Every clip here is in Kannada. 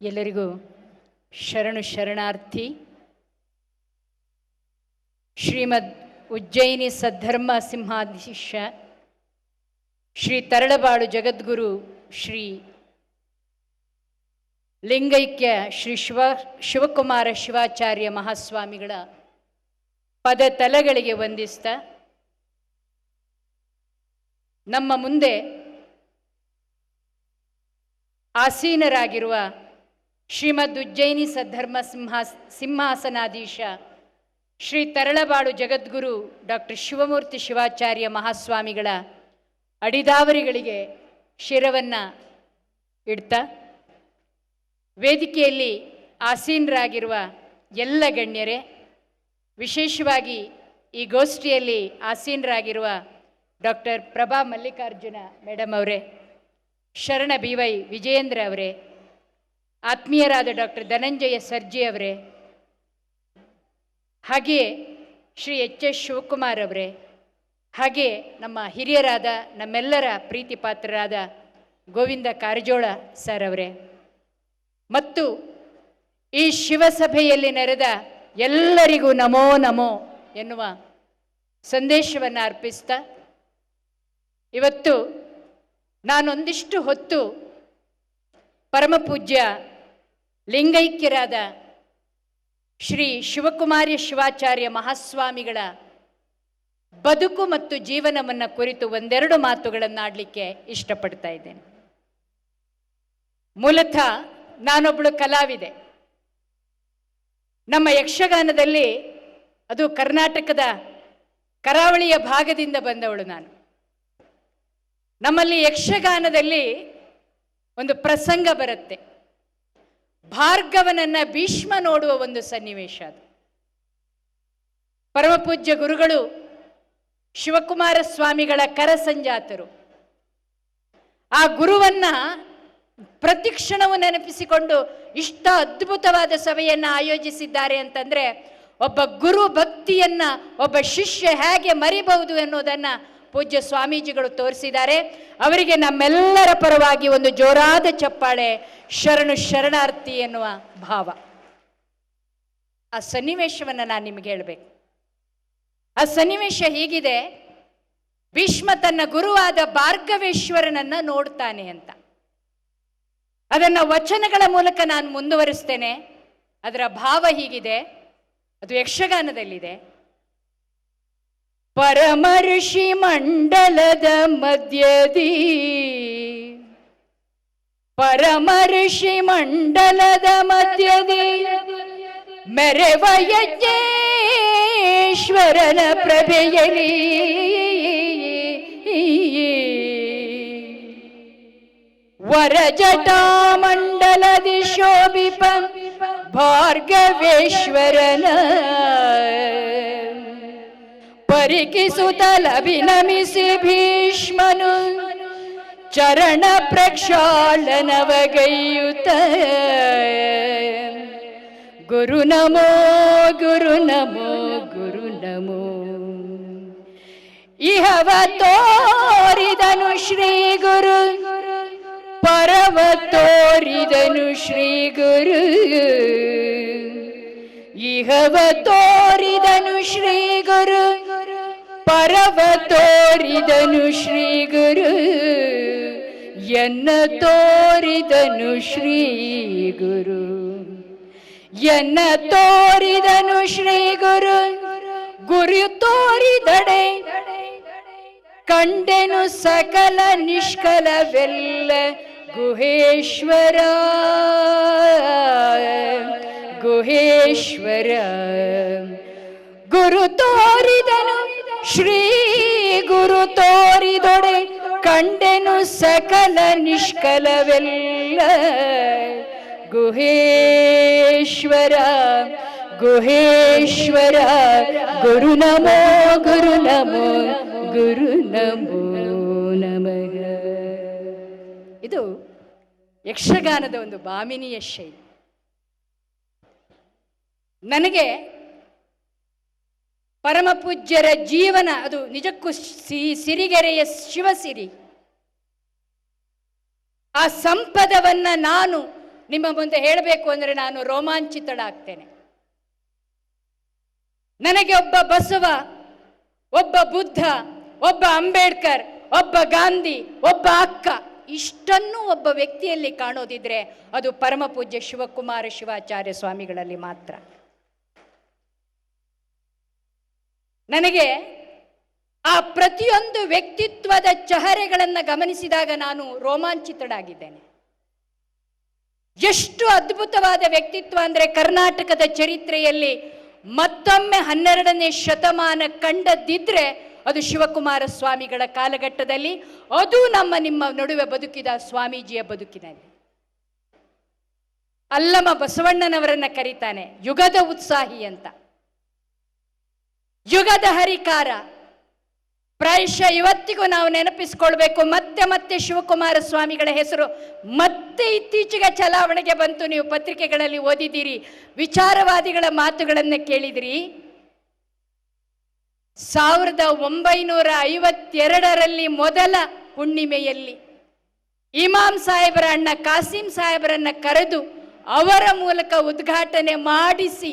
ಎಲ್ಲರಿಗೂ ಶರಣು ಶರಣಾರ್ಥಿ. ಶ್ರೀಮದ್ ಉಜ್ಜಯಿನಿ ಸದ್ಧರ್ಮ ಸಿಂಹಾಧೀಶ ಶ್ರೀ ತರಳಬಾಳು ಜಗದ್ಗುರು ಶ್ರೀ ಲಿಂಗೈಕ್ಯ ಶ್ರೀ ಶಿವ, ಶಿವಕುಮಾರ ಶಿವಾಚಾರ್ಯ ಮಹಾಸ್ವಾಮಿಗಳ ಪದತಲಗಳಿಗೆ ವಂದಿಸ್ತ ನಮ್ಮ ಮುಂದೆ ಆಸೀನರಾಗಿರುವ ಶ್ರೀಮದ್ ಉಜ್ಜಯಿನಿ ಸದ್ಧರ್ಮ ಸಿಂಹಾ ಸಿಂಹಾಸನಾಧೀಶ ಶ್ರೀ ತರಳಬಾಳು ಜಗದ್ಗುರು ಡಾಕ್ಟರ್ ಶಿವಮೂರ್ತಿ ಶಿವಾಚಾರ್ಯ ಮಹಾಸ್ವಾಮಿಗಳ ಅಡಿದಾವರಿಗಳಿಗೆ ಶಿರವನ್ನು ಇಡ್ತಾ ವೇದಿಕೆಯಲ್ಲಿ ಆಸೀನರಾಗಿರುವ ಎಲ್ಲ ಗಣ್ಯರೇ, ವಿಶೇಷವಾಗಿ ಈ ಗೋಷ್ಠಿಯಲ್ಲಿ ಆಸೀನರಾಗಿರುವ ಡಾಕ್ಟರ್ ಪ್ರಭಾ ಮಲ್ಲಿಕಾರ್ಜುನ ಮೇಡಮ್ ಅವರೇ, ಶರಣ ಬಿ ವೈ ವಿಜಯೇಂದ್ರ ಅವರೇ ಆತ್ಮೀಯರಾದ ಡಾಕ್ಟರ್ ಧನಂಜಯ ಸರ್ಜಿ ಅವರೇ, ಹಾಗೆಯೇ ಶ್ರೀ ಎಚ್ ಎಸ್ ಶಿವಕುಮಾರ್ ಅವರೇ ಹಾಗೆ ನಮ್ಮ ಹಿರಿಯರಾದ ನಮ್ಮೆಲ್ಲರ ಪ್ರೀತಿ ಪಾತ್ರರಾದ ಗೋವಿಂದ ಕಾರಜೋಳ ಸರ್ ಅವರೇ. ಮತ್ತು ಈ ಶಿವಸಭೆಯಲ್ಲಿ ನೆರೆದ ಎಲ್ಲರಿಗೂ ನಮೋ ನಮೋ ಎನ್ನುವ ಸಂದೇಶವನ್ನು ಅರ್ಪಿಸ್ತಾ, ಇವತ್ತು ನಾನೊಂದಿಷ್ಟು ಹೊತ್ತು ಪರಮಪೂಜ್ಯ ಲಿಂಗೈಕ್ಯರಾದ ಶ್ರೀ ಶಿವಕುಮಾರಿ ಶಿವಾಚಾರ್ಯ ಮಹಾಸ್ವಾಮಿಗಳ ಬದುಕು ಮತ್ತು ಜೀವನವನ್ನು ಕುರಿತು ಒಂದೆರಡು ಮಾತುಗಳನ್ನು ಆಡಲಿಕ್ಕೆ ಇಷ್ಟಪಡ್ತಾ ಇದ್ದೇನೆ. ಮೂಲತಃ ನಾನೊಬ್ಬಳು ಕಲಾವಿದೆ. ನಮ್ಮ ಯಕ್ಷಗಾನದಲ್ಲಿ ಅದು ಕರ್ನಾಟಕದ ಕರಾವಳಿಯ ಭಾಗದಿಂದ ಬಂದವಳು ನಾನು. ನಮ್ಮಲ್ಲಿ ಯಕ್ಷಗಾನದಲ್ಲಿ ಒಂದು ಪ್ರಸಂಗ ಬರುತ್ತೆ. ಭಾರ್ಗವನನ್ನ ಭೀಷ್ಮ ನೋಡುವ ಒಂದು ಸನ್ನಿವೇಶ ಅದು. ಪರಮಪೂಜ್ಯ ಗುರುಗಳು ಶಿವಕುಮಾರ ಸ್ವಾಮಿಗಳ ಕರಸಂಜಾತರು ಆ ಗುರುವನ್ನ ಪ್ರತಿಕ್ಷಣವು ನೆನಪಿಸಿಕೊಂಡು ಇಷ್ಟ ಅದ್ಭುತವಾದ ಸಭೆಯನ್ನು ಆಯೋಜಿಸಿದ್ದಾರೆ ಅಂತಂದ್ರೆ, ಒಬ್ಬ ಗುರು ಭಕ್ತಿಯನ್ನ, ಒಬ್ಬ ಶಿಷ್ಯ ಹೇಗೆ ಮರಿಬಹುದು ಎನ್ನುವುದನ್ನ ಪೂಜ್ಯ ಸ್ವಾಮೀಜಿಗಳು ತೋರಿಸಿದ್ದಾರೆ. ಅವರಿಗೆ ನಮ್ಮೆಲ್ಲರ ಪರವಾಗಿ ಒಂದು ಜೋರಾದ ಚಪ್ಪಾಳೆ, ಶರಣು ಶರಣಾರ್ಥಿ ಎನ್ನುವ ಭಾವ. ಆ ಸನ್ನಿವೇಶವನ್ನು ನಾನು ನಿಮಗೆ ಹೇಳಬೇಕು. ಆ ಸನ್ನಿವೇಶ ಹೀಗಿದೆ. ಭೀಷ್ಮ ತನ್ನ ಗುರುವಾದ ಭಾರ್ಗವೇಶ್ವರನನ್ನ ನೋಡ್ತಾನೆ ಅಂತ. ಅದನ್ನ ವಚನಗಳ ಮೂಲಕ ನಾನು ಮುಂದುವರಿಸ್ತೇನೆ. ಅದರ ಭಾವ ಹೀಗಿದೆ. ಅದು ಯಕ್ಷಗಾನದಲ್ಲಿದೆ. ಪರಮರ್ಷಿ ಮಂಡಲದ ಮಧ್ಯದಿ ಪರಮರ್ಷಿ ಮಂಡಲದ ಮಧ್ಯದಿ ಮೆರೆವ ಯಜ್ಞೇಶ್ವರನ ಪ್ರಭೆಯಲಿ ವರಜಟಾಮಂಡಲದಿ ಶೋಭಿಪ ಭಾರ್ಗವೇಶ್ವರನ ಪರಿಕಿಸುತ್ತಲಭಿನಮಿಸಿ ಭೀಷ್ಮನು ಚರಣ ಪ್ರಕ್ಷಾಳನವಗೈಯುತ ಗುರು ನಮೋ ಗುರು ನಮೋ ಗುರು ನಮೋ. ಇಹವ ತೋರಿದನು ಶ್ರೀ ಗುರು ಪರವ ತೋರಿದನು ಶ್ರೀ ಗುರು ಇಹವ ತೋರಿದನು ಶ್ರೀ ಗುರು ಪರವ ತೋರಿದನು ಶ್ರೀ ಗುರು, ಎನ್ನ ತೋರಿದನು ಶ್ರೀ ಗುರು. ಎನ್ನ ತೋರಿದನು ಶ್ರೀ ಗುರು ಗುರು ತೋರಿದಡೆ. ಕಂಡೆನು ಸಕಲ ನಿಷ್ಕಲವೆಲ್ಲ ಗುಹೇಶ್ವರ. ಗುಹೇಶ್ವರ, ಗುರು ತೋರಿದನು ಶ್ರೀ ಗುರು ತೋರಿದೊಡೆ ಕಂಡೆನು ಸಕಲ ನಿಷ್ಕಲವೆಲ್ಲ. ಗುಹೇಶ್ವರ ಗುಹೇಶ್ವರ, ಗುರು ನಮೋ ಗುರು ನಮೋ ಗುರು ನಮೋ ನಮಗ ಇದು ಯಕ್ಷಗಾನದ ಒಂದು ಬಾಮಿನಿಯ ಶೈಲಿ. ನನಗೆ ಪರಮ ಪೂಜ್ಯರ ಜೀವನ, ಅದು ನಿಜಕ್ಕೂ ಸಿಹಿ ಸಿರಿಗೆರೆಯ ಶಿವಸಿರಿ ಆ ಸಂಪದವನ್ನ ನಾನು ನಿಮ್ಮ ಮುಂದೆ ಹೇಳಬೇಕು ಅಂದರೆ ನಾನು ರೋಮಾಂಚಿತಳಾಗ್ತೇನೆ. ನನಗೆ ಒಬ್ಬ ಬಸವ, ಒಬ್ಬ ಬುದ್ಧ, ಒಬ್ಬ ಅಂಬೇಡ್ಕರ್, ಒಬ್ಬ ಗಾಂಧಿ, ಒಬ್ಬ ಅಕ್ಕ, ಇಷ್ಟನ್ನು ಒಬ್ಬ ವ್ಯಕ್ತಿಯಲ್ಲಿ ಕಾಣೋದಿದ್ರೆ ಅದು ಪರಮಪೂಜ್ಯ ಶಿವಕುಮಾರ ಶಿವಾಚಾರ್ಯ ಸ್ವಾಮಿಗಳಲ್ಲಿ ಮಾತ್ರ. ನನಗೆ ಆ ಪ್ರತಿಯೊಂದು ವ್ಯಕ್ತಿತ್ವದ ಚಹರೆಗಳನ್ನು ಗಮನಿಸಿದಾಗ ನಾನು ರೋಮಾಂಚಿತಳಾಗಿದ್ದೇನೆ. ಎಷ್ಟು ಅದ್ಭುತವಾದ ವ್ಯಕ್ತಿತ್ವ ಅಂದರೆ ಕರ್ನಾಟಕದ ಚರಿತ್ರೆಯಲ್ಲಿ ಮತ್ತೊಮ್ಮೆ ಹನ್ನೆರಡನೇ ಶತಮಾನ ಕಂಡದ್ದಿದ್ರೆ ಅದು ಶಿವಕುಮಾರ ಸ್ವಾಮಿಗಳ ಕಾಲಘಟ್ಟದಲ್ಲಿ, ಅದು ನಮ್ಮ ನಿಮ್ಮ ನಡುವೆ ಬದುಕಿದ ಸ್ವಾಮೀಜಿಯ ಬದುಕಿನಲ್ಲಿ. ಅಲ್ಲಮ ಬಸವಣ್ಣನವರನ್ನ ಕರೀತಾನೆ, ಯುಗದ ಉತ್ಸಾಹಿ ಅಂತ. ಯುಗದ ಹರಿಕಾರ. ಪ್ರಾಯಶಃ ಇವತ್ತಿಗೂ ನಾವು ನೆನಪಿಸ್ಕೊಳ್ಬೇಕು. ಮತ್ತೆ ಮತ್ತೆ ಶಿವಕುಮಾರ ಸ್ವಾಮಿಗಳ ಹೆಸರು. ಮತ್ತೆ ಇತ್ತೀಚೆಗೆ ಚಲಾವಣೆಗೆ ಬಂತು. ನೀವು ಪತ್ರಿಕೆಗಳಲ್ಲಿ ಓದಿದ್ದೀರಿ. ವಿಚಾರವಾದಿಗಳ ಮಾತುಗಳನ್ನು ಕೇಳಿದಿರಿ. ಸಾವಿರದ ಒಂಬೈನೂರ ಐವತ್ತೆರಡರಲ್ಲಿ ಮೊದಲ ಹುಣ್ಣಿಮೆಯಲ್ಲಿ ಇಮಾಮ್ ಸಾಹೇಬರ ಅಣ್ಣ ಕಾಸಿಂ ಸಾಹೇಬರನ್ನ ಕರೆದು ಅವರ ಮೂಲಕ ಉದ್ಘಾಟನೆ ಮಾಡಿಸಿ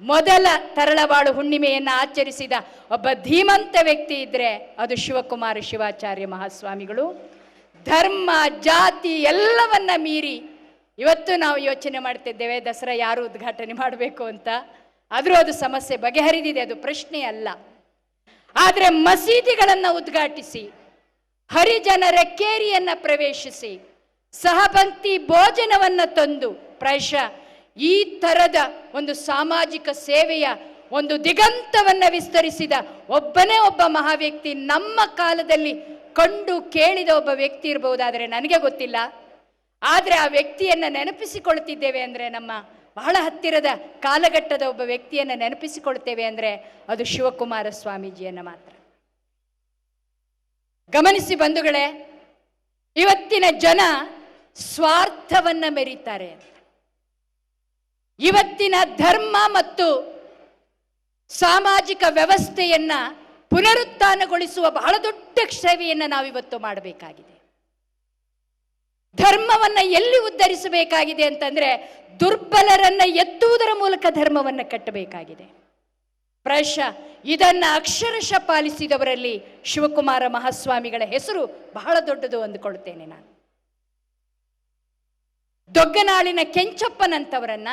ಮೊದಲ ತರಳಬಾಳು ಹುಣ್ಣಿಮೆಯನ್ನು ಆಚರಿಸಿದ ಒಬ್ಬ ಧೀಮಂತ ವ್ಯಕ್ತಿ ಇದ್ರೆ ಅದು ಶಿವಕುಮಾರ ಶಿವಾಚಾರ್ಯ ಮಹಾಸ್ವಾಮಿಗಳು. ಧರ್ಮ, ಜಾತಿ ಎಲ್ಲವನ್ನ ಮೀರಿ ಇವತ್ತು ನಾವು ಯೋಚನೆ ಮಾಡ್ತಿದ್ದೇವೆ, ದಸರಾ ಯಾರು ಉದ್ಘಾಟನೆ ಮಾಡಬೇಕು ಅಂತ. ಆದರೂ ಅದು ಸಮಸ್ಯೆ ಬಗೆಹರಿದಿದೆ, ಅದು ಪ್ರಶ್ನೆ ಅಲ್ಲ. ಆದರೆ ಮಸೀದಿಗಳನ್ನು ಉದ್ಘಾಟಿಸಿ, ಹರಿಜನರ ಕೇರಿಯನ್ನು ಪ್ರವೇಶಿಸಿ ಸಹಪಂಕ್ತಿ ಭೋಜನವನ್ನು ತಂದು, ಪ್ರಾಯಶಃ ಈ ತರದ ಒಂದು ಸಾಮಾಜಿಕ ಸೇವೆಯ ಒಂದು ದಿಗಂತವನ್ನು ವಿಸ್ತರಿಸಿದ ಒಬ್ಬನೇ ಒಬ್ಬ ಮಹಾವ್ಯಕ್ತಿ ನಮ್ಮ ಕಾಲದಲ್ಲಿ ಕಂಡು ಕೇಳಿದ ಒಬ್ಬ ವ್ಯಕ್ತಿ ಇರಬಹುದಾದರೆ ನನಗೆ ಗೊತ್ತಿಲ್ಲ. ಆದರೆ ಆ ವ್ಯಕ್ತಿಯನ್ನ ನೆನಪಿಸಿಕೊಳ್ತಿದ್ದೇವೆ ಅಂದರೆ ನಮ್ಮ ಬಹಳ ಹತ್ತಿರದ ಕಾಲಘಟ್ಟದ ಒಬ್ಬ ವ್ಯಕ್ತಿಯನ್ನು ನೆನಪಿಸಿಕೊಳ್ತೇವೆ ಅಂದರೆ ಅದು ಶಿವಕುಮಾರ ಸ್ವಾಮೀಜಿಯನ್ನ ಮಾತ್ರ. ಗಮನಿಸಿ ಬಂಧುಗಳೇ, ಇವತ್ತಿನ ಜನ ಸ್ವಾರ್ಥವನ್ನ ಮೆರೀತಾರೆ ಇವತ್ತಿನ ಧರ್ಮ ಮತ್ತು ಸಾಮಾಜಿಕ ವ್ಯವಸ್ಥೆಯನ್ನ ಪುನರುತ್ಥಾನಗೊಳಿಸುವ ಬಹಳ ದೊಡ್ಡ ಸೇವೆಯನ್ನು ನಾವಿವತ್ತು ಮಾಡಬೇಕಾಗಿದೆ. ಧರ್ಮವನ್ನ ಎಲ್ಲಿ ಉದ್ಧರಿಸಬೇಕಾಗಿದೆ ಅಂತಂದ್ರೆ ದುರ್ಬಲರನ್ನ ಎತ್ತುವುದರ ಮೂಲಕ ಧರ್ಮವನ್ನ ಕಟ್ಟಬೇಕಾಗಿದೆ. ಪ್ರಶ, ಇದನ್ನ ಅಕ್ಷರಶಃ ಪಾಲಿಸಿದವರಲ್ಲಿ ಶಿವಕುಮಾರ ಮಹಾಸ್ವಾಮಿಗಳ ಹೆಸರು ಬಹಳ ದೊಡ್ಡದು ಅಂದುಕೊಳ್ತೇನೆ ನಾನು. ದೊಗ್ಗನಾಳಿನ ಕೆಂಚಪ್ಪನಂತವರನ್ನ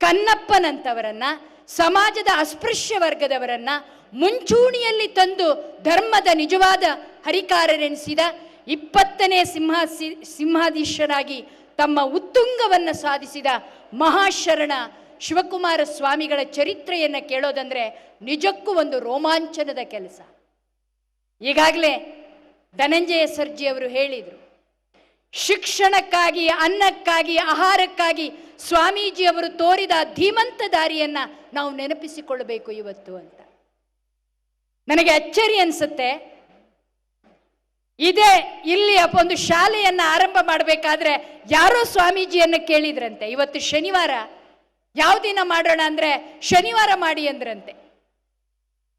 ಕನ್ನಪ್ಪನಂತವರನ್ನ, ಸಮಾಜದ ಅಸ್ಪೃಶ್ಯ ವರ್ಗದವರನ್ನ ಮುಂಚೂಣಿಯಲ್ಲಿ ತಂದು ಧರ್ಮದ ನಿಜವಾದ ಹರಿಕಾರರೆನಿಸಿದ ಇಪ್ಪತ್ತನೇ ಸಿಂಹ ಸಿಂಹಾಧೀಶರಾಗಿ ತಮ್ಮ ಉತ್ತುಂಗವನ್ನು ಸಾಧಿಸಿದ ಮಹಾಶರಣ ಶಿವಕುಮಾರ ಸ್ವಾಮಿಗಳ ಚರಿತ್ರೆಯನ್ನು ಕೇಳೋದಂದ್ರೆ ನಿಜಕ್ಕೂ ಒಂದು ರೋಮಾಂಚನದ ಕೆಲಸ. ಈಗಾಗಲೇ ಧನಂಜಯ ಸರ್ಜಿ ಅವರು ಹೇಳಿದರು ಶಿಕ್ಷಣಕ್ಕಾಗಿ, ಅನ್ನಕ್ಕಾಗಿ, ಆಹಾರಕ್ಕಾಗಿ ಸ್ವಾಮೀಜಿ ಅವರು ತೋರಿದ ಧೀಮಂತ ದಾರಿಯನ್ನ ನಾವು ನೆನಪಿಸಿಕೊಳ್ಳಬೇಕು ಇವತ್ತು ಅಂತ. ನನಗೆ ಅಚ್ಚರಿ ಅನ್ಸುತ್ತೆ. ಇದೇ ಇಲ್ಲಿ ಒಂದು ಶಾಲೆಯನ್ನ ಆರಂಭ ಮಾಡಬೇಕಾದ್ರೆ ಯಾರೋ ಸ್ವಾಮೀಜಿಯನ್ನ ಕೇಳಿದ್ರಂತೆ. ಇವತ್ತು ಶನಿವಾರ. ಯಾವ ದಿನ ಮಾಡೋಣ ಅಂದ್ರೆ ಶನಿವಾರ ಮಾಡಿ ಅಂದ್ರಂತೆ.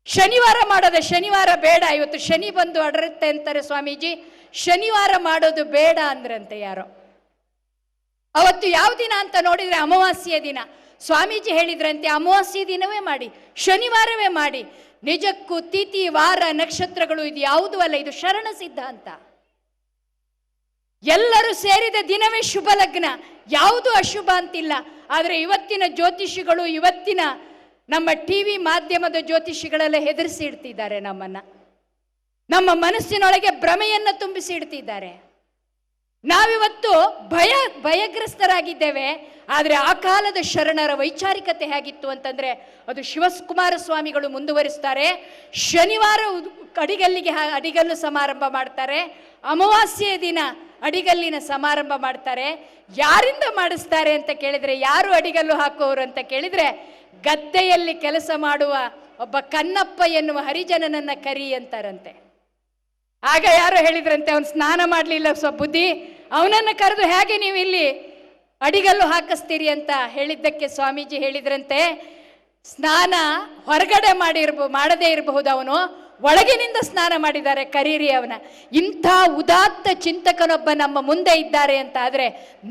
ಶನಿವಾರ ಮಾಡೋದ ಶನಿವಾರ ಬೇಡ. ಇವತ್ತು ಶನಿ ಬಂದು ಅಡರುತ್ತೆ ಅಂತಾರೆ ಸ್ವಾಮೀಜಿ. ಶನಿವಾರ ಮಾಡೋದು ಬೇಡ ಅಂದ್ರಂತೆ ಯಾರೋ. ಅವತ್ತು ಯಾವ ದಿನ ಅಂತ ನೋಡಿದ್ರೆ ಅಮಾವಾಸ್ಯೆ ದಿನ. ಸ್ವಾಮೀಜಿ ಹೇಳಿದ್ರಂತೆ, ಅಮಾವಾಸ್ಯೆ ದಿನವೇ ಮಾಡಿ, ಶನಿವಾರವೇ ಮಾಡಿ. ನಿಜಕ್ಕೂ ತಿಥಿ, ವಾರ, ನಕ್ಷತ್ರಗಳು ಇದು ಯಾವುದೂ ಅಲ್ಲ, ಇದು ಶರಣ ಸಿದ್ಧಾಂತ ಎಲ್ಲರೂ ಸೇರಿದ ದಿನವೇ ಶುಭ ಲಗ್ನ. ಯಾವುದು ಅಶುಭ ಅಂತಿಲ್ಲ. ಆದರೆ ಇವತ್ತಿನ ಜ್ಯೋತಿಷಿಗಳು, ಇವತ್ತಿನ ನಮ್ಮ ಟಿವಿ ಮಾಧ್ಯಮದ ಜ್ಯೋತಿಷಿಗಳೆಲ್ಲ ಹೆದರಿಸಿ ಇಡ್ತಿದ್ದಾರೆ ನಮ್ಮನ್ನ. ನಮ್ಮ ಮನಸ್ಸಿನೊಳಗೆ ಭ್ರಮೆಯನ್ನು ತುಂಬಿಸಿ ಇಡ್ತಿದ್ದಾರೆ. ನಾವಿವತ್ತು ಭಯ, ಭಯಗ್ರಸ್ತರಾಗಿದ್ದೇವೆ, ಆದರೆ ಆ ಕಾಲದ ಶರಣರ ವೈಚಾರಿಕತೆ ಹೇಗಿತ್ತು ಅಂತಂದ್ರೆ ಅದು ಶಿವಕುಮಾರ ಸ್ವಾಮಿಗಳು ಮುಂದುವರಿಸ್ತಾರೆ, ಶನಿವಾರ ಅಡಿಗಲ್ಲಿಗೆ ಅಡಿಗಲ್ಲು ಸಮಾರಂಭ ಮಾಡ್ತಾರೆ ಅಮಾವಾಸ್ಯೆಯ ದಿನ ಅಡಿಗಲ್ಲಿನ ಸಮಾರಂಭ ಮಾಡ್ತಾರೆ. ಯಾರಿಂದ ಮಾಡಿಸ್ತಾರೆ ಅಂತ ಕೇಳಿದ್ರೆ, ಯಾರು ಅಡಿಗಲ್ಲು ಹಾಕುವವರು ಅಂತ ಕೇಳಿದ್ರೆ, ಗದ್ದೆಯಲ್ಲಿ ಕೆಲಸ ಮಾಡುವ ಒಬ್ಬ ಕನ್ನಪ್ಪ ಎನ್ನುವ ಹರಿಜನನನ್ನ ಕರಿ ಅಂತಾರಂತೆ. ಆಗ ಯಾರೋ ಹೇಳಿದ್ರಂತೆ, ಅವನು ಸ್ನಾನ ಮಾಡಲಿಲ್ಲ ಸ್ವ ಬುದ್ಧಿ. ಅವನನ್ನು ಕರೆದು ಹೇಗೆ ನೀವು ಇಲ್ಲಿ ಅಡಿಗಲ್ಲು ಹಾಕಿಸ್ತೀರಿ ಅಂತ ಹೇಳಿದ್ದಕ್ಕೆ ಸ್ವಾಮೀಜಿ ಹೇಳಿದ್ರಂತೆ, ಸ್ನಾನ ಹೊರಗಡೆ ಮಾಡಿರ್ಬೋ, ಮಾಡದೇ ಇರಬಹುದು ಅವನು. ಒಳಗಿನಿಂದ ಸ್ನಾನ ಮಾಡಿದ್ದಾರೆ ಕರೀರಿ ಅವನ. ಇಂಥ ಉದಾತ್ತ ಚಿಂತಕನೊಬ್ಬ ನಮ್ಮ ಮುಂದೆ ಇದ್ದಾರೆ ಅಂತ ಆದರೆ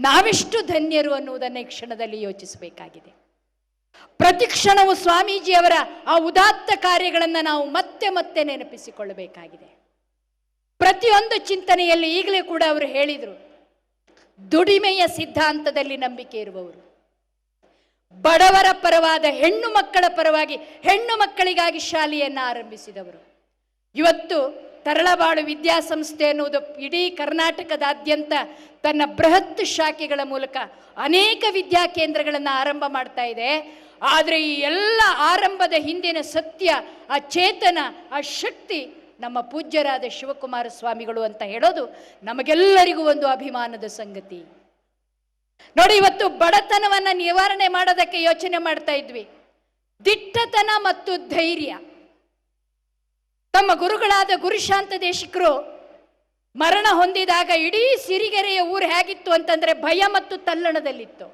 ನಾವೆಷ್ಟು ಧನ್ಯರು ಅನ್ನುವುದನ್ನು ಈ ಕ್ಷಣದಲ್ಲಿ ಯೋಚಿಸಬೇಕಾಗಿದೆ. ಪ್ರತಿ ಕ್ಷಣವು ಸ್ವಾಮೀಜಿಯವರ ಆ ಉದಾತ್ತ ಕಾರ್ಯಗಳನ್ನು ನಾವು ಮತ್ತೆ ಮತ್ತೆ ನೆನಪಿಸಿಕೊಳ್ಳಬೇಕಾಗಿದೆ. ಪ್ರತಿಯೊಂದು ಚಿಂತನೆಯಲ್ಲಿ ಈಗಲೇ ಕೂಡ ಅವರು ಹೇಳಿದರು, ದುಡಿಮೆಯ ಸಿದ್ಧಾಂತದಲ್ಲಿ ನಂಬಿಕೆ ಇರುವವರು. ಬಡವರ ಪರವಾದ ಹೆಣ್ಣು ಮಕ್ಕಳ ಪರವಾಗಿ ಹೆಣ್ಣು ಮಕ್ಕಳಿಗಾಗಿ ಶಾಲೆಯನ್ನು ಆರಂಭಿಸಿದವರು. ಇವತ್ತು ತರಳಬಾಳು ವಿದ್ಯಾಸಂಸ್ಥೆ ಅನ್ನುವುದು ಇಡೀ ಕರ್ನಾಟಕದಾದ್ಯಂತ ತನ್ನ ಬೃಹತ್ ಶಾಖೆಗಳ ಮೂಲಕ ಅನೇಕ ವಿದ್ಯಾಕೇಂದ್ರಗಳನ್ನು ಆರಂಭ ಮಾಡ್ತಾ ಇದೆ. ಆದರೆ ಈ ಎಲ್ಲ ಆರಂಭದ ಹಿಂದಿನ ಸತ್ಯ, ಆ ಚೇತನ, ಆ ಶಕ್ತಿ ನಮ್ಮ ಪೂಜ್ಯರಾದ ಶಿವಕುಮಾರ ಸ್ವಾಮಿಗಳು ಅಂತ ಹೇಳೋದು ನಮಗೆಲ್ಲರಿಗೂ ಒಂದು ಅಭಿಮಾನದ ಸಂಗತಿ. ನೋಡಿ, ಇವತ್ತು ಬಡತನವನ್ನ ನಿವಾರಣೆ ಮಾಡೋದಕ್ಕೆ ಯೋಚನೆ ಮಾಡ್ತಾ ಇದ್ವಿ. ದಿಟ್ಟತನ ಮತ್ತು ಧೈರ್ಯ. ತಮ್ಮ ಗುರುಗಳಾದ ಗುರುಶಾಂತ ದೇಶಿಕರು ಮರಣ ಹೊಂದಿದಾಗ ಇಡೀ ಸಿರಿಗೆರೆಯ ಊರು ಹೇಗಿತ್ತು ಅಂತಂದ್ರೆ ಭಯ ಮತ್ತು ತಲ್ಲಣದಲ್ಲಿತ್ತು.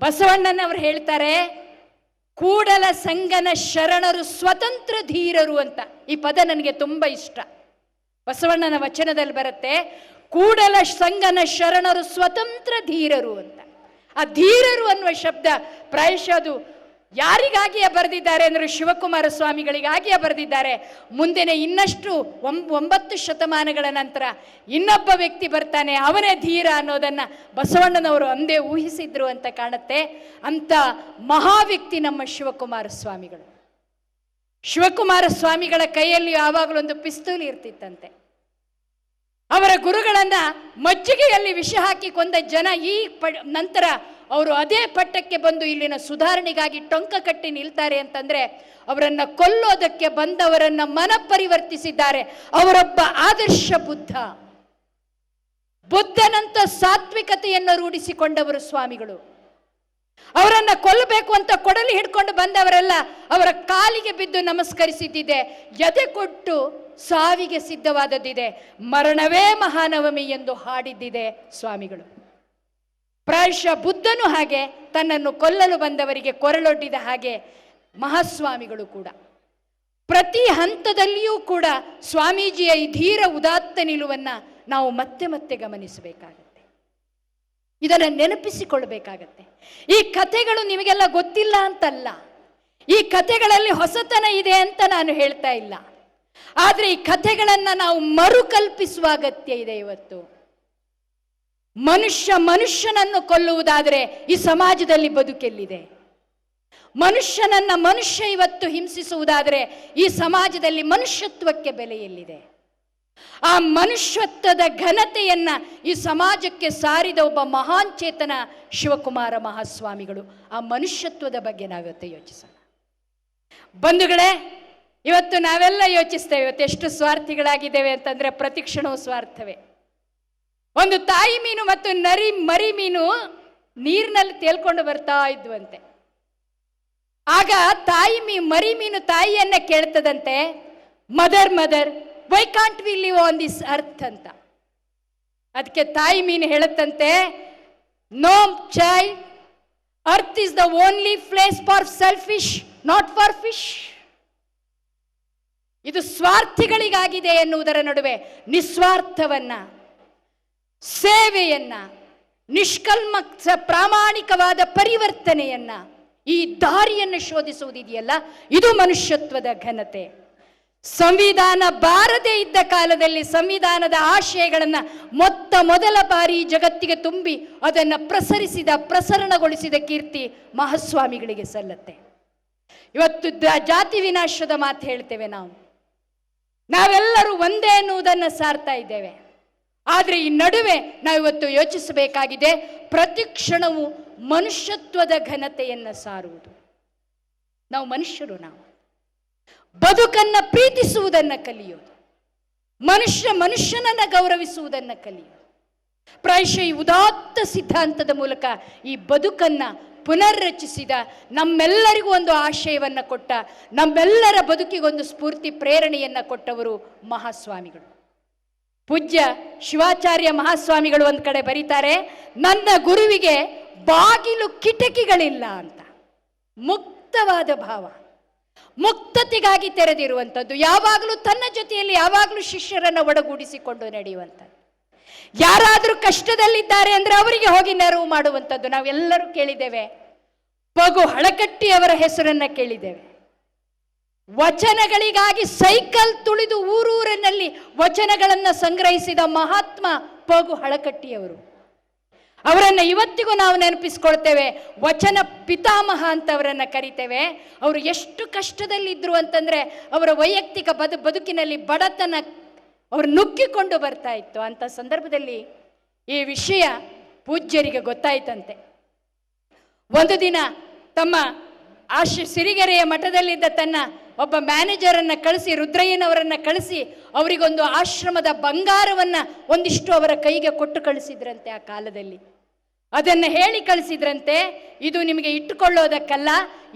ಬಸವಣ್ಣನವರು ಹೇಳ್ತಾರೆ ಕೂಡಲ ಸಂಗನ ಶರಣರು ಸ್ವತಂತ್ರ ಧೀರರು ಅಂತ. ಈ ಪದ ನನಗೆ ತುಂಬ ಇಷ್ಟ. ಬಸವಣ್ಣನ ವಚನದಲ್ಲಿ ಬರುತ್ತೆ, ಕೂಡಲ ಸಂಗನ ಶರಣರು ಸ್ವತಂತ್ರ ಧೀರರು ಅಂತ. ಆ ಧೀರರು ಅನ್ನುವ ಶಬ್ದ ಪ್ರಾಯಶಃ ಅದು ಯಾರಿಗಾಗಿಯೇ ಬರೆದಿದ್ದಾರೆ ಅಂದರೆ ಶಿವಕುಮಾರ ಸ್ವಾಮಿಗಳಿಗಾಗಿಯೇ ಬರೆದಿದ್ದಾರೆ. ಮುಂದಿನ ಇನ್ನಷ್ಟು ಒಂಬ ಒಂಬತ್ತು ಶತಮಾನಗಳ ನಂತರ ಇನ್ನೊಬ್ಬ ವ್ಯಕ್ತಿ ಬರ್ತಾನೆ, ಅವನೇ ಧೀರ ಅನ್ನೋದನ್ನು ಬಸವಣ್ಣನವರು ಅಂದೇ ಊಹಿಸಿದ್ರು ಅಂತ ಕಾಣುತ್ತೆ. ಅಂತ ಮಹಾ ವ್ಯಕ್ತಿ ನಮ್ಮ ಶಿವಕುಮಾರ ಸ್ವಾಮಿಗಳು. ಶಿವಕುಮಾರ ಸ್ವಾಮಿಗಳ ಕೈಯಲ್ಲಿ ಯಾವಾಗಲೂ ಒಂದು ಪಿಸ್ತೂಲ್ ಇರ್ತಿತ್ತಂತೆ. ಅವರ ಗುರುಗಳನ್ನ ಮಜ್ಜಿಗೆಯಲ್ಲಿ ವಿಷ ಹಾಕಿ ಕೊಂದ ಜನ ಈ ಪ ನಂತರ ಅವರು ಅದೇ ಪಟ್ಟಕ್ಕೆ ಬಂದು ಇಲ್ಲಿನ ಸುಧಾರಣೆಗಾಗಿ ಟೊಂಕ ಕಟ್ಟಿ ನಿಲ್ತಾರೆ ಅಂತಂದ್ರೆ ಅವರನ್ನ ಕೊಲ್ಲೋದಕ್ಕೆ ಬಂದವರನ್ನ ಮನ ಪರಿವರ್ತಿಸಿದ್ದಾರೆ ಅವರೊಬ್ಬ ಆದರ್ಶ ಬುದ್ಧ. ಬುದ್ಧನಂತ ಸಾತ್ವಿಕತೆಯನ್ನು ರೂಢಿಸಿಕೊಂಡವರು ಸ್ವಾಮಿಗಳು. ಅವರನ್ನ ಕೊಲ್ಲಬೇಕು ಅಂತ ಕೊಡಲಿ ಹಿಡ್ಕೊಂಡು ಬಂದವರೆಲ್ಲ ಅವರ ಕಾಲಿಗೆ ಬಿದ್ದು ನಮಸ್ಕರಿಸಿದ್ದಿದೆ. ಎದೆ ಕೊಟ್ಟು ಸಾವಿಗೆ ಸಿದ್ಧವಾದದ್ದಿದೆ. ಮರಣವೇ ಮಹಾನವಮಿ ಎಂದು ಹಾಡಿದ್ದಿದೆ ಸ್ವಾಮಿಗಳು. ಪ್ರಾಯಶಃ ಬುದ್ಧನು ಹಾಗೆ ತನ್ನನ್ನು ಕೊಲ್ಲಲು ಬಂದವರಿಗೆ ಕೊರಳೊಡ್ಡಿದ ಹಾಗೆ ಮಹಾಸ್ವಾಮಿಗಳು ಕೂಡ. ಪ್ರತಿ ಹಂತದಲ್ಲಿಯೂ ಕೂಡ ಸ್ವಾಮೀಜಿಯ ಈ ಧೀರ ಉದಾತ್ತ ನಿಲುವನ್ನ ನಾವು ಮತ್ತೆ ಮತ್ತೆ ಗಮನಿಸಬೇಕಾಗತ್ತೆ. ಇದನ್ನು ನೆನಪಿಸಿಕೊಳ್ಬೇಕಾಗತ್ತೆ ಈ ಕಥೆಗಳು ನಿಮಗೆಲ್ಲ ಗೊತ್ತಿಲ್ಲ ಅಂತಲ್ಲ. ಈ ಕಥೆಗಳಲ್ಲಿ ಹೊಸತನ ಇದೆ ಅಂತ ನಾನು ಹೇಳ್ತಾ ಇಲ್ಲ. ಆದರೆ ಈ ಕಥೆಗಳನ್ನು ನಾವು ಮರುಕಲ್ಪಿಸುವ ಅಗತ್ಯ ಇದೆ ಇವತ್ತು. ಮನುಷ್ಯ ಮನುಷ್ಯನನ್ನು ಕೊಲ್ಲುವುದಾದರೆ ಈ ಸಮಾಜದಲ್ಲಿ ಬದುಕೆಲ್ಲಿದೆ ಮನುಷ್ಯನನ್ನ ಮನುಷ್ಯ ಇವತ್ತು ಹಿಂಸಿಸುವುದಾದರೆ ಈ ಸಮಾಜದಲ್ಲಿ ಮನುಷ್ಯತ್ವಕ್ಕೆ ಬೆಲೆ ಎಲ್ಲಿದೆ? ಆ ಮನುಷ್ಯತ್ವದ ಘನತೆಯನ್ನ ಈ ಸಮಾಜಕ್ಕೆ ಸಾರಿದ ಒಬ್ಬ ಮಹಾನ್ ಚೇತನ ಶಿವಕುಮಾರ ಮಹಾಸ್ವಾಮಿಗಳು. ಆ ಮನುಷ್ಯತ್ವದ ಬಗ್ಗೆ ನಾವಿವತ್ತು ಯೋಚಿಸೋಣ. ಬಂಧುಗಳೇ, ಇವತ್ತು ನಾವೆಲ್ಲ ಯೋಚಿಸ್ತೇವೆ. ಇವತ್ತು ಎಷ್ಟು ಸ್ವಾರ್ಥಿಗಳಾಗಿದ್ದೇವೆ ಅಂತಂದ್ರೆ ಪ್ರತಿಕ್ಷಣವೂ ಸ್ವಾರ್ಥವೇ. ಒಂದು ತಾಯಿ ಮೀನು ಮತ್ತು ನರಿ ಮರಿ ಮೀನು ನೀರಿನಲ್ಲಿ ತೇಲ್ಕೊಂಡು ಬರ್ತಾ ಇದ್ವಂತೆ. ಆಗ ತಾಯಿ ಮೀ, ಮರಿ ಮೀನು ತಾಯಿಯನ್ನ ಕೇಳ್ತದಂತೆ, mother mother why can't we live on this earth ಅಂತ. ಅದಕ್ಕೆ ತಾಯಿ ಮೀನು ಹೇಳುತ್ತಂತೆ no child earth is the only place for selfish not for fish ಇದು ಸ್ವಾರ್ಥಿಗಳಿಗಾಗಿದೆ ಎನ್ನುವುದರ ನಡುವೆ ನಿಸ್ವಾರ್ಥವನ್ನ ಸೇವೆಯನ್ನ ನಿಷ್ಕಲ್ಮ ಪ್ರಾಮಾಣಿಕವಾದ ಪರಿವರ್ತನೆಯನ್ನ ಈ ದಾರಿಯನ್ನು ಶೋಧಿಸುವುದಿದೆಯಲ್ಲ, ಇದು ಮನುಷ್ಯತ್ವದ ಘನತೆ. ಸಂವಿಧಾನ ಬಾರದೇ ಇದ್ದ ಕಾಲದಲ್ಲಿ ಸಂವಿಧಾನದ ಆಶಯಗಳನ್ನು ಮೊತ್ತ ಮೊದಲ ಬಾರಿ ಜಗತ್ತಿಗೆ ತುಂಬಿ ಅದನ್ನು ಪ್ರಸರಿಸಿದ, ಪ್ರಸರಣಗೊಳಿಸಿದ ಕೀರ್ತಿ ಮಹಾಸ್ವಾಮಿಗಳಿಗೆ ಸಲ್ಲತ್ತೆ. ಇವತ್ತು ಜಾತಿ ವಿನಾಶದ ಮಾತು ಹೇಳ್ತೇವೆ ನಾವು. ನಾವೆಲ್ಲರೂ ಒಂದೇ ಎನ್ನುವುದನ್ನು ಸಾರ್ತಾ ಇದ್ದೇವೆ. ಆದರೆ ಈ ನಡುವೆ ನಾವಿವತ್ತು ಯೋಚಿಸಬೇಕಾಗಿದೆ, ಪ್ರತಿ ಕ್ಷಣವು ಮನುಷ್ಯತ್ವದ ಘನತೆಯನ್ನು ಸಾರುವುದು. ನಾವು ಮನುಷ್ಯರು ನಾವು. ಬದುಕನ್ನು ಪ್ರೀತಿಸುವುದನ್ನು ಕಲಿಯೋದು. ಮನುಷ್ಯ ಮನುಷ್ಯನನ್ನು ಗೌರವಿಸುವುದನ್ನು ಕಲಿಯೋದು. ಪ್ರಾಯಶಃ ಈ ಉದಾತ್ತ ಸಿದ್ಧಾಂತದ ಮೂಲಕ ಈ ಬದುಕನ್ನು ಪುನರ್ರಚಿಸಿದ ನಮ್ಮೆಲ್ಲರಿಗೂ ಒಂದು ಆಶಯವನ್ನು ಕೊಟ್ಟ, ನಮ್ಮೆಲ್ಲರ ಬದುಕಿಗೊಂದು ಸ್ಫೂರ್ತಿ ಪ್ರೇರಣೆಯನ್ನು ಕೊಟ್ಟವರು ಮಹಾಸ್ವಾಮಿಗಳು. ಪೂಜ್ಯ ಶಿವಾಚಾರ್ಯ ಮಹಾಸ್ವಾಮಿಗಳು ಒಂದು ಕಡೆ ಬರೀತಾರೆ, ನನ್ನ ಗುರುವಿಗೆ ಬಾಗಿಲು ಕಿಟಕಿಗಳಿಲ್ಲ ಅಂತ. ಮುಕ್ತವಾದ ಭಾವ. ಮುಕ್ತತೆಗಾಗಿ ತೆರೆದಿರುವಂಥದ್ದು. ಯಾವಾಗಲೂ ತನ್ನ ಜೊತೆಯಲ್ಲಿ ಯಾವಾಗಲೂ ಶಿಷ್ಯರನ್ನ ಒಡಗೂಡಿಸಿಕೊಂಡು ನಡೆಯುವಂಥದ್ದು. ಯಾರಾದರೂ ಕಷ್ಟದಲ್ಲಿದ್ದಾರೆ ಅಂದ್ರೆ ಅವರಿಗೆ ಹೋಗಿ ನೆರವು ಮಾಡುವಂಥದ್ದು. ನಾವೆಲ್ಲರೂ ಕೇಳಿದ್ದೇವೆ. ಪಗು ಹಳಕಟ್ಟಿ ಅವರ ಹೆಸರನ್ನ ಕೇಳಿದ್ದೇವೆ. ವಚನಗಳಿಗಾಗಿ ಸೈಕಲ್ ತುಳಿದು ಊರೂರಿನಲ್ಲಿ ವಚನಗಳನ್ನು ಸಂಗ್ರಹಿಸಿದ ಮಹಾತ್ಮ ಪಗು ಹಳಕಟ್ಟಿಯವರು. ಅವರನ್ನ ಇವತ್ತಿಗೂ ನಾವು ನೆನಪಿಸ್ಕೊಳ್ತೇವೆ. ವಚನ ಪಿತಾಮಹ ಅಂತ ಅವರನ್ನ ಕರಿತೇವೆ. ಅವರು ಎಷ್ಟು ಕಷ್ಟದಲ್ಲಿದ್ದರು ಅಂತಂದ್ರೆ ಅವರ ವೈಯಕ್ತಿಕ ಬದು ಬದುಕಿನಲ್ಲಿ ಬಡತನ ಅವರು ನುಗ್ಗಿಕೊಂಡು ಬರ್ತಾ ಇತ್ತು. ಅಂತ ಸಂದರ್ಭದಲ್ಲಿ ಈ ವಿಷಯ ಪೂಜ್ಯರಿಗೆ ಗೊತ್ತಾಯ್ತಂತೆ. ಒಂದು ದಿನ ತಮ್ಮ ಆಶ ಸಿರಿಗೆರೆಯ ಮಠದಲ್ಲಿದ್ದ ತನ್ನ ಒಬ್ಬ ಮ್ಯಾನೇಜರನ್ನು ಕಳಿಸಿ, ರುದ್ರಯ್ಯನವರನ್ನು ಕಳಿಸಿ, ಅವರಿಗೊಂದು ಆಶ್ರಮದ ಬಂಗಾರವನ್ನು ಒಂದಿಷ್ಟು ಅವರ ಕೈಗೆ ಕೊಟ್ಟು ಕಳಿಸಿದ್ರಂತೆ ಆ ಕಾಲದಲ್ಲಿ. ಅದನ್ನ ಹೇಳಿ ಕಳಿಸಿದ್ರಂತೆ, ಇದು ನಿಮಗೆ ಇಟ್ಟುಕೊಳ್ಳೋದಕ್ಕಲ್ಲ,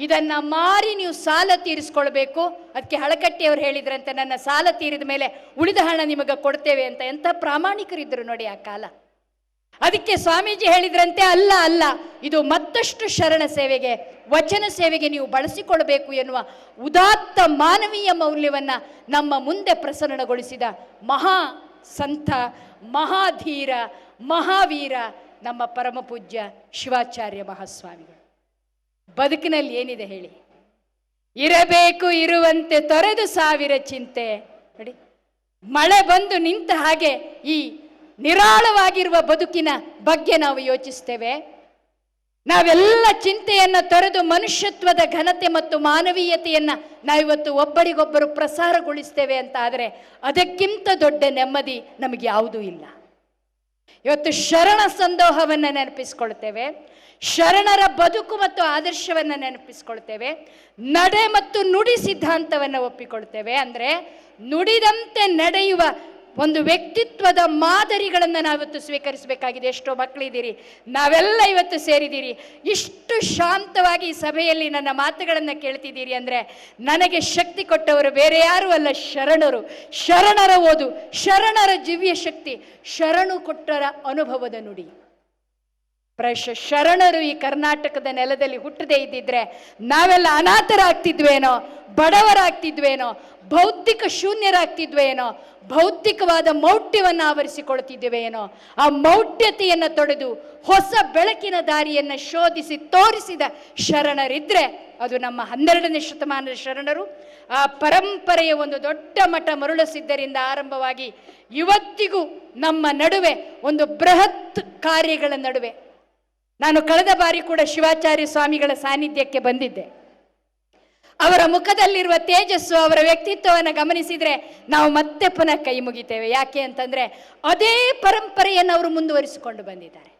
ಇದನ್ನ ಮಾರಿ ನೀವು ಸಾಲ ತೀರಿಸ್ಕೊಳ್ಬೇಕು. ಅದಕ್ಕೆ ಹಳಕಟ್ಟಿ ಅವರು ಹೇಳಿದ್ರಂತೆ, ನನ್ನ ಸಾಲ ತೀರಿದ ಮೇಲೆ ಉಳಿದ ಹಣ ನಿಮಗೆ ಕೊಡ್ತೇವೆ ಅಂತ ಎಂಥ ಪ್ರಾಮಾಣಿಕರಿದ್ದರು ನೋಡಿ ಆ ಕಾಲ. ಅದಕ್ಕೆ ಸ್ವಾಮೀಜಿ ಹೇಳಿದ್ರಂತೆ, ಅಲ್ಲ ಅಲ್ಲ, ಇದು ಮತ್ತಷ್ಟು ಶರಣ ಸೇವೆಗೆ, ವಚನ ಸೇವೆಗೆ ನೀವು ಬಳಸಿಕೊಳ್ಬೇಕು ಎನ್ನುವ ಉದಾತ್ತ ಮಾನವೀಯ ಮೌಲ್ಯವನ್ನ ನಮ್ಮ ಮುಂದೆ ಪ್ರಸರಣಗೊಳಿಸಿದ ಮಹಾ ಸಂತ, ಮಹಾಧೀರ, ಮಹಾವೀರ, ನಮ್ಮ ಪರಮಪೂಜ್ಯ ಶಿವಾಚಾರ್ಯ ಮಹಾಸ್ವಾಮಿಗಳು. ಬದುಕಿನಲ್ಲಿ ಏನಿದೆ ಹೇಳಿ? ಇರಬೇಕು, ಇರುವಂತೆ ತೊರೆದು ಸಾವಿರ ಚಿಂತೆ. ನೋಡಿ, ಮಳೆ ಬಂದು ನಿಂತ ಹಾಗೆ ಈ ನಿರಾಳವಾಗಿರುವ ಬದುಕಿನ ಬಗ್ಗೆ ನಾವು ಯೋಚಿಸ್ತೇವೆ. ನಾವೆಲ್ಲ ಚಿಂತೆಯನ್ನು ತೊರೆದು ಮನುಷ್ಯತ್ವದ ಘನತೆ ಮತ್ತು ಮಾನವೀಯತೆಯನ್ನ ನಾವಿವತ್ತು ಒಬ್ಬರಿಗೊಬ್ಬರು ಪ್ರಸಾರಗೊಳಿಸ್ತೇವೆ ಅಂತ ಆದರೆ ಅದಕ್ಕಿಂತ ದೊಡ್ಡ ನೆಮ್ಮದಿ ನಮಗೆ ಯಾವುದೂ ಇಲ್ಲ. ಇವತ್ತು ಶರಣ ಸಂದೋಹವನ್ನು ನೆನಪಿಸ್ಕೊಳ್ತೇವೆ. ಶರಣರ ಬದುಕು ಮತ್ತು ಆದರ್ಶವನ್ನು ನೆನಪಿಸ್ಕೊಳ್ತೇವೆ. ನಡೆ ಮತ್ತು ನುಡಿ ಸಿದ್ಧಾಂತವನ್ನು ಒಪ್ಪಿಕೊಳ್ತೇವೆ. ಅಂದರೆ ನುಡಿದಂತೆ ನಡೆಯುವ ಒಂದು ವ್ಯಕ್ತಿತ್ವದ ಮಾದರಿಗಳನ್ನು ನಾವಿವತ್ತು ಸ್ವೀಕರಿಸಬೇಕಾಗಿದೆ. ಎಷ್ಟೋ ಮಕ್ಕಳಿದ್ದೀರಿ ನಾವೆಲ್ಲ ಇವತ್ತು ಸೇರಿದ್ದೀರಿ. ಇಷ್ಟು ಶಾಂತವಾಗಿ ಸಭೆಯಲ್ಲಿ ನನ್ನ ಮಾತುಗಳನ್ನು ಕೇಳ್ತಿದ್ದೀರಿ ಅಂದರೆ ನನಗೆ ಶಕ್ತಿ ಕೊಟ್ಟವರು ಬೇರೆ ಯಾರೂ ಅಲ್ಲ ಶರಣರು. ಶರಣರ ಓದು, ಶರಣರ ಜೀವ್ಯ ಶಕ್ತಿ ಶರಣು ಕೊಟ್ಟರ ಅನುಭವದ ನುಡಿ. ಪ್ರಶ ಶರಣರು ಈ ಕರ್ನಾಟಕದ ನೆಲದಲ್ಲಿ ಹುಟ್ಟದೇ ಇದ್ದಿದ್ರೆ ನಾವೆಲ್ಲ ಅನಾಥರಾಗ್ತಿದ್ವೇನೋ, ಬಡವರಾಗ್ತಿದ್ವೇನೋ, ಭೌತಿಕ ಶೂನ್ಯರಾಗ್ತಿದ್ವೇನೋ, ಭೌತಿಕವಾದ ಮೌಢ್ಯವನ್ನು ಆವರಿಸಿಕೊಳ್ತಿದ್ದೇವೇನೋ, ಆ ಮೌಢ್ಯತೆಯನ್ನು ತೊಡೆದು ಹೊಸ ಬೆಳಕಿನ ದಾರಿಯನ್ನು ಶೋಧಿಸಿ ತೋರಿಸಿದ ಶರಣರಿದ್ರೆ ಅದು ನಮ್ಮ ಹನ್ನೆರಡನೇ ಶತಮಾನದ ಶರಣರು. ಆ ಪರಂಪರೆಯ ಒಂದು ದೊಡ್ಡ ಮಠ ಮರುಳಸಿದ್ದರಿಂದ ಆರಂಭವಾಗಿ ಇವತ್ತಿಗೂ ನಮ್ಮ ನಡುವೆ ಒಂದು ಬೃಹತ್ ಕಾರ್ಯಗಳ ನಡುವೆ ನಾನು ಕಳೆದ ಬಾರಿ ಕೂಡ ಶಿವಾಚಾರ್ಯ ಸ್ವಾಮಿಗಳ ಸಾನ್ನಿಧ್ಯಕ್ಕೆ ಬಂದಿದ್ದೆ. ಅವರ ಮುಖದಲ್ಲಿರುವ ತೇಜಸ್ಸು, ಅವರ ವ್ಯಕ್ತಿತ್ವವನ್ನು ಗಮನಿಸಿದ್ರೆ ನಾವು ಮತ್ತೆ ಪುನಃ ಕೈ ಮುಗಿತೇವೆ. ಯಾಕೆ ಅಂತಂದ್ರೆ ಅದೇ ಪರಂಪರೆಯನ್ನು ಅವರು ಮುಂದುವರಿಸಿಕೊಂಡು ಬಂದಿದ್ದಾರೆ.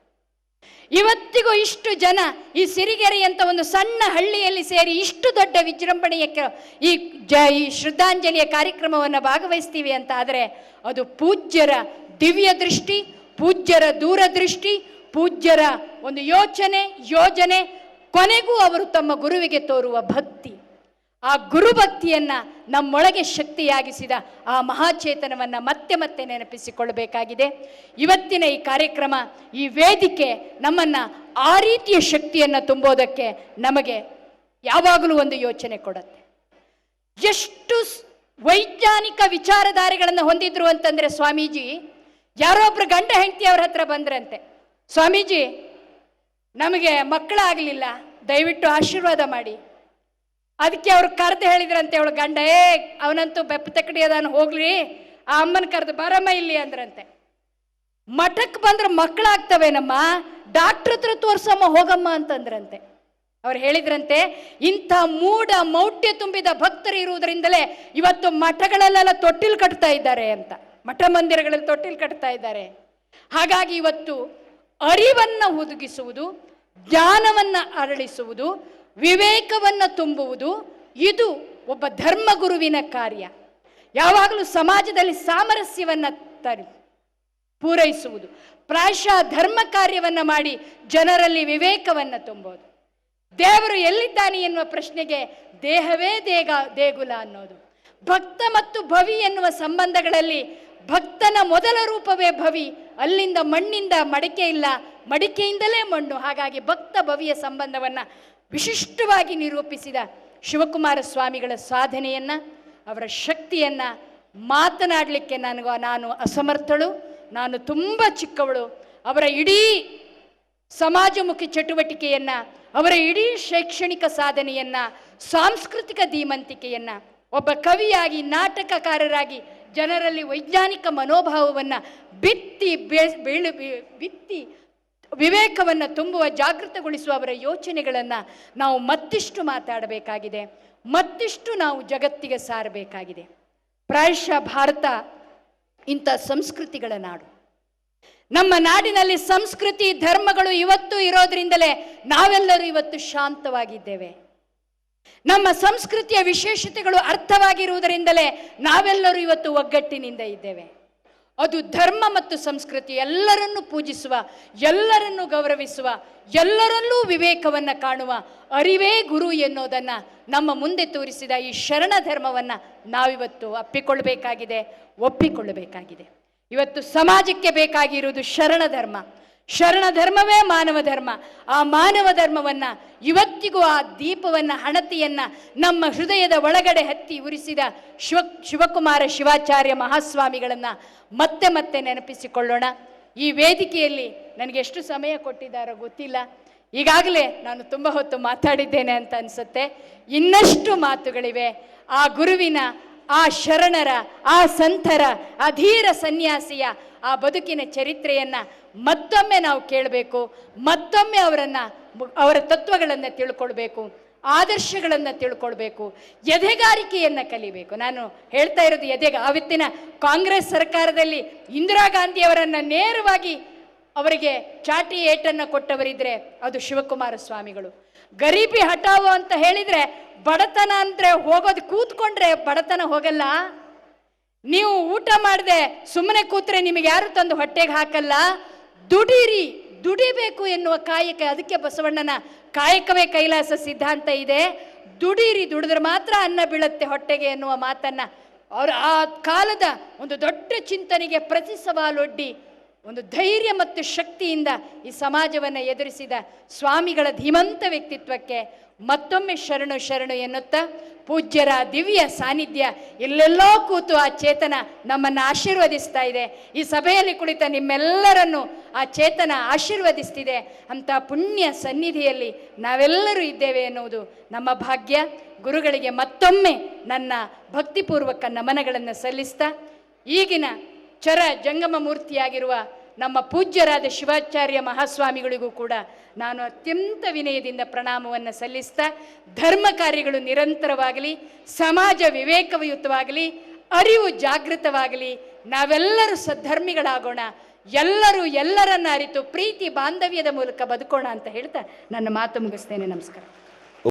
ಇವತ್ತಿಗೂ ಇಷ್ಟು ಜನ ಈ ಸಿರಿಗೆರೆ ಅಂತ ಒಂದು ಸಣ್ಣ ಹಳ್ಳಿಯಲ್ಲಿ ಸೇರಿ ಇಷ್ಟು ದೊಡ್ಡ ವಿಜೃಂಭಣೆಯ ಈ ಜ, ಈ ಶ್ರದ್ಧಾಂಜಲಿಯ ಕಾರ್ಯಕ್ರಮವನ್ನು ಭಾಗವಹಿಸ್ತೀವಿ ಅಂತ ಆದರೆ ಅದು ಪೂಜ್ಯರ ದಿವ್ಯ ದೃಷ್ಟಿ, ಪೂಜ್ಯರ ದೂರದೃಷ್ಟಿ ಪೂಜ್ಯರ ಒಂದು ಯೋಚನೆ, ಯೋಜನೆ, ಕೊನೆಗೂ ಅವರು ತಮ್ಮ ಗುರುವಿಗೆ ತೋರುವ ಭಕ್ತಿ. ಆ ಗುರುಭಕ್ತಿಯನ್ನ ನಮ್ಮೊಳಗೆ ಶಕ್ತಿಯಾಗಿಸಿದ ಆ ಮಹಾಚೇತನವನ್ನು ಮತ್ತೆ ಮತ್ತೆ ನೆನಪಿಸಿಕೊಳ್ಳಬೇಕಾಗಿದೆ. ಇವತ್ತಿನ ಈ ಕಾರ್ಯಕ್ರಮ, ಈ ವೇದಿಕೆ ನಮ್ಮನ್ನ ಆ ರೀತಿಯ ಶಕ್ತಿಯನ್ನ ತುಂಬೋದಕ್ಕೆ ನಮಗೆ ಯಾವಾಗಲೂ ಒಂದು ಯೋಚನೆ ಕೊಡುತ್ತೆ. ಎಷ್ಟು ವೈಜ್ಞಾನಿಕ ವಿಚಾರಧಾರೆಗಳನ್ನು ಹೊಂದಿದ್ರು ಅಂತಂದ್ರೆ ಸ್ವಾಮೀಜಿ, ಯಾರೋ ಒಬ್ರು ಗಂಡ ಹೆಂಡತಿ ಅವ್ರ ಹತ್ರ ಬಂದ್ರಂತೆ. ಸ್ವಾಮೀಜಿ, ನಮಗೆ ಮಕ್ಕಳಾಗಲಿಲ್ಲ. ದಯವಿಟ್ಟು ಆಶೀರ್ವಾದ ಮಾಡಿ. ಅದಕ್ಕೆ ಅವ್ರು ಕರೆದು ಹೇಳಿದ್ರಂತೆ ಅವಳು ಗಂಡ, ಏ, ಅವನಂತೂ ಬೆಪ್ಪ ತಕ್ಕಡಿ ಅದಾನ, ಹೋಗ್ಲಿ. ಆ ಅಮ್ಮನ ಕರೆದು ಬರಮ್ಮ ಇಲ್ಲಿ ಅಂದ್ರಂತೆ. ಮಠಕ್ಕೆ ಬಂದ್ರೆ ಮಕ್ಕಳಾಗ್ತವೇನಮ್ಮ? ಡಾಕ್ಟ್ರ್ ಹತ್ರ ತೋರ್ಸಮ್ಮ, ಹೋಗಮ್ಮ ಅಂತಂದ್ರಂತೆ. ಅವ್ರು ಹೇಳಿದ್ರಂತೆ, ಇಂಥ ಮೂಢ ಮೌಢ್ಯ ತುಂಬಿದ ಭಕ್ತರು ಇರುವುದರಿಂದಲೇ ಇವತ್ತು ಮಠಗಳಲ್ಲೆಲ್ಲ ತೊಟ್ಟಿಲ್ ಕಟ್ತಾ ಇದ್ದಾರೆ ಅಂತ. ಮಠ ಮಂದಿರಗಳಲ್ಲಿ ತೊಟ್ಟಿಲ್ ಕಟ್ತಾ ಇದ್ದಾರೆ. ಹಾಗಾಗಿ ಇವತ್ತು ಅರಿವನ್ನ ಒದಗಿಸುವುದು, ಜ್ಞಾನವನ್ನ ಅರಳಿಸುವುದು, ವಿವೇಕವನ್ನ ತುಂಬುವುದು, ಇದು ಒಬ್ಬ ಧರ್ಮಗುರುವಿನ ಕಾರ್ಯ. ಯಾವಾಗಲೂ ಸಮಾಜದಲ್ಲಿ ಸಾಮರಸ್ಯವನ್ನ ತರಿ, ಪೂರೈಸುವುದು. ಪ್ರಾಯಶಃ ಧರ್ಮ ಕಾರ್ಯವನ್ನ ಮಾಡಿ ಜನರಲ್ಲಿ ವಿವೇಕವನ್ನ ತುಂಬೋದು. ದೇವರು ಎಲ್ಲಿದ್ದಾನೆ ಎನ್ನುವ ಪ್ರಶ್ನೆಗೆ ದೇಹವೇ ದೇಗ, ದೇಗುಲ ಅನ್ನೋದು. ಭಕ್ತ ಮತ್ತು ಭವಿ ಎನ್ನುವ ಸಂಬಂಧಗಳಲ್ಲಿ ಭಕ್ತನ ಮೊದಲ ರೂಪವೇ ಭವಿ. ಅಲ್ಲಿಂದ ಮಣ್ಣಿಂದ ಮಡಿಕೆ ಇಲ್ಲ. ಮಡಿಕೆಯಿಂದಲೇ ಮಣ್ಣು. ಹಾಗಾಗಿ ಭಕ್ತ ಭವಿಯ ಸಂಬಂಧವನ್ನ ವಿಶಿಷ್ಟವಾಗಿ ನಿರೂಪಿಸಿದ ಶಿವಕುಮಾರ ಸ್ವಾಮಿಗಳ ಸಾಧನೆಯನ್ನು, ಅವರ ಶಕ್ತಿಯನ್ನು ಮಾತನಾಡಲಿಕ್ಕೆ ನನಗೂ, ನಾನು ಅಸಮರ್ಥಳು, ನಾನು ತುಂಬ ಚಿಕ್ಕವಳು. ಅವರ ಇಡೀ ಸಮಾಜಮುಖಿ ಚಟುವಟಿಕೆಯನ್ನ, ಅವರ ಇಡೀ ಶೈಕ್ಷಣಿಕ ಸಾಧನೆಯನ್ನ, ಸಾಂಸ್ಕೃತಿಕ ಧೀಮಂತಿಕೆಯನ್ನ, ಒಬ್ಬ ಕವಿಯಾಗಿ, ನಾಟಕಕಾರರಾಗಿ ಜನರಲ್ಲಿ ವೈಜ್ಞಾನಿಕ ಮನೋಭಾವವನ್ನು ಬಿತ್ತಿ ಬೆಳು ಬಿತ್ತಿ ವಿವೇಕವನ್ನು ತುಂಬುವ ಜಾಗೃತಗೊಳಿಸುವ ಅವರ ಯೋಚನೆಗಳನ್ನು ನಾವು ಮತ್ತಿಷ್ಟು ಮಾತಾಡಬೇಕಾಗಿದೆ. ಮತ್ತಿಷ್ಟು ನಾವು ಜಗತ್ತಿಗೆ ಸಾರಬೇಕಾಗಿದೆ. ಪ್ರಾಯಶಃ ಭಾರತ ಇಂಥ ಸಂಸ್ಕೃತಿಗಳ ನಾಡು. ನಮ್ಮ ನಾಡಿನಲ್ಲಿ ಸಂಸ್ಕೃತಿ ಧರ್ಮಗಳು ಇವತ್ತು ಇರೋದ್ರಿಂದಲೇ ನಾವೆಲ್ಲರೂ ಇವತ್ತು ಶಾಂತವಾಗಿದ್ದೇವೆ. ನಮ್ಮ ಸಂಸ್ಕೃತಿಯ ವಿಶೇಷತೆಗಳು ಅರ್ಥವಾಗಿರುವುದರಿಂದಲೇ ನಾವೆಲ್ಲರೂ ಇವತ್ತು ಒಗ್ಗಟ್ಟಿನಿಂದ ಇದ್ದೇವೆ. ಅದು ಧರ್ಮ ಮತ್ತು ಸಂಸ್ಕೃತಿ ಎಲ್ಲರನ್ನೂ ಪೂಜಿಸುವ, ಎಲ್ಲರನ್ನೂ ಗೌರವಿಸುವ, ಎಲ್ಲರಲ್ಲೂ ವಿವೇಕವನ್ನು ಕಾಣುವ ಅರಿವೇ ಗುರು ಎನ್ನುವುದನ್ನು ನಮ್ಮ ಮುಂದೆ ತೋರಿಸಿದ ಈ ಶರಣ ಧರ್ಮವನ್ನು ನಾವಿವತ್ತು ಅಪ್ಪಿಕೊಳ್ಳಬೇಕಾಗಿದೆ, ಒಪ್ಪಿಕೊಳ್ಳಬೇಕಾಗಿದೆ. ಇವತ್ತು ಸಮಾಜಕ್ಕೆ ಬೇಕಾಗಿರುವುದು ಶರಣ ಧರ್ಮ. ಶರಣ ಧರ್ಮವೇ ಮಾನವ ಧರ್ಮ. ಆ ಮಾನವ ಧರ್ಮವನ್ನ ಇವತ್ತಿಗೂ ಆ ದೀಪವನ್ನ, ಹಣತಿಯನ್ನ ನಮ್ಮ ಹೃದಯದ ಒಳಗಡೆ ಹತ್ತಿ ಉರಿಸಿದ ಶಿವ, ಶಿವಕುಮಾರ ಶಿವಾಚಾರ್ಯ ಮಹಾಸ್ವಾಮಿಗಳನ್ನ ಮತ್ತೆ ಮತ್ತೆ ನೆನಪಿಸಿಕೊಳ್ಳೋಣ. ಈ ವೇದಿಕೆಯಲ್ಲಿ ನನಗೆ ಎಷ್ಟು ಸಮಯ ಕೊಟ್ಟಿದ್ದಾರೋ ಗೊತ್ತಿಲ್ಲ. ಈಗಾಗಲೇ ನಾನು ತುಂಬ ಹೊತ್ತು ಮಾತಾಡಿದ್ದೇನೆ ಅಂತ ಅನಿಸುತ್ತೆ. ಇನ್ನಷ್ಟು ಮಾತುಗಳಿವೆ. ಆ ಗುರುವಿನ ಆ ಶರಣರ, ಆ ಸಂತರ ಅಧೀರ ಸನ್ಯಾಸಿಯ ಆ ಬದುಕಿನ ಚರಿತ್ರೆಯನ್ನ ಮತ್ತೊಮ್ಮೆ ನಾವು ಕೇಳಬೇಕು, ಮತ್ತೊಮ್ಮೆ ಅವರನ್ನು ಅವರ ತತ್ವಗಳನ್ನು ತಿಳ್ಕೊಳ್ಬೇಕು, ಆದರ್ಶಗಳನ್ನು ತಿಳ್ಕೊಳ್ಬೇಕು, ಎದೆಗಾರಿಕೆಯನ್ನು ಕಲಿಬೇಕು. ನಾನು ಹೇಳ್ತಾ ಇರೋದು ಎದೆಗ ಆವತ್ತಿನ ಕಾಂಗ್ರೆಸ್ ಸರ್ಕಾರದಲ್ಲಿ ಇಂದಿರಾ ಗಾಂಧಿಯವರನ್ನು ನೇರವಾಗಿ ಅವರಿಗೆ ಚಾಟಿ ಏಟನ್ನು ಕೊಟ್ಟವರಿದ್ರೆ ಅದು ಶಿವಕುಮಾರ ಸ್ವಾಮಿಗಳು. ಗರೀಬಿ ಹಠಾವು ಅಂತ ಹೇಳಿದ್ರೆ ಬಡತನ ಅಂದ್ರೆ ಹೋಗೋದು ಕೂತ್ಕೊಂಡ್ರೆ ಬಡತನ ಹೋಗಲ್ಲ. ನೀವು ಊಟ ಮಾಡದೆ ಸುಮ್ಮನೆ ಕೂತ್ರೆ ನಿಮಗೆ ಯಾರು ತಂದು ಹೊಟ್ಟೆಗೆ ಹಾಕಲ್ಲ? ದುಡಿರಿ, ದುಡಿಬೇಕು ಎನ್ನುವ ಕಾಯಕ, ಅದಕ್ಕೆ ಬಸವಣ್ಣನ ಕಾಯಕವೇ ಕೈಲಾಸ ಸಿದ್ಧಾಂತ ಇದೆ. ದುಡಿರಿ, ದುಡಿದ್ರೆ ಮಾತ್ರ ಅನ್ನ ಬೀಳುತ್ತೆ ಹೊಟ್ಟೆಗೆ ಎನ್ನುವ ಮಾತನ್ನ. ಅವರ ಆ ಕಾಲದ ಒಂದು ದೊಡ್ಡ ಚಿಂತನೆಗೆ ಪ್ರತಿ ಸವಾಲೊಡ್ಡಿ ಒಂದು ಧೈರ್ಯ ಮತ್ತು ಶಕ್ತಿಯಿಂದ ಈ ಸಮಾಜವನ್ನು ಎದುರಿಸಿದ ಸ್ವಾಮಿಗಳ ಧೀಮಂತ ವ್ಯಕ್ತಿತ್ವಕ್ಕೆ ಮತ್ತೊಮ್ಮೆ ಶರಣು ಶರಣು ಎನ್ನುತ್ತಾ ಪೂಜ್ಯರ ದಿವ್ಯ ಸಾನ್ನಿಧ್ಯ ಎಲ್ಲೆಲ್ಲೋ ಕೂತು ಆ ಚೇತನ ನಮ್ಮನ್ನು ಆಶೀರ್ವದಿಸ್ತಾ ಇದೆ. ಈ ಸಭೆಯಲ್ಲಿ ಕುಳಿತ ನಿಮ್ಮೆಲ್ಲರನ್ನು ಆ ಚೇತನ ಆಶೀರ್ವದಿಸ್ತಿದೆ. ಅಂತ ಪುಣ್ಯ ಸನ್ನಿಧಿಯಲ್ಲಿ ನಾವೆಲ್ಲರೂ ಇದ್ದೇವೆ ಎನ್ನುವುದು ನಮ್ಮ ಭಾಗ್ಯ. ಗುರುಗಳಿಗೆ ಮತ್ತೊಮ್ಮೆ ನನ್ನ ಭಕ್ತಿಪೂರ್ವಕ ನಮನಗಳನ್ನು ಸಲ್ಲಿಸ್ತಾ ಈಗಿನ ಚರ ಜಂಗಮ ಮೂರ್ತಿಯಾಗಿರುವ ನಮ್ಮ ಪೂಜ್ಯರಾದ ಶಿವಾಚಾರ್ಯ ಮಹಾಸ್ವಾಮಿಗಳಿಗೂ ಕೂಡ ನಾನು ಅತ್ಯಂತ ವಿನಯದಿಂದ ಪ್ರಣಾಮವನ್ನು ಸಲ್ಲಿಸ್ತಾ ಧರ್ಮ ಕಾರ್ಯಗಳು ನಿರಂತರವಾಗಲಿ, ಸಮಾಜ ವಿವೇಕಯುತವಾಗಲಿ, ಅರಿವು ಜಾಗೃತವಾಗಲಿ, ನಾವೆಲ್ಲರೂ ಸದ್ಧರ್ಮಿಗಳಾಗೋಣ, ಎಲ್ಲರೂ ಎಲ್ಲರನ್ನ ಅರಿತು ಪ್ರೀತಿ ಬಾಂಧವ್ಯದ ಮೂಲಕ ಬದುಕೋಣ ಅಂತ ಹೇಳ್ತಾ ನನ್ನ ಮಾತು ಮುಗಿಸ್ತೇನೆ. ನಮಸ್ಕಾರ.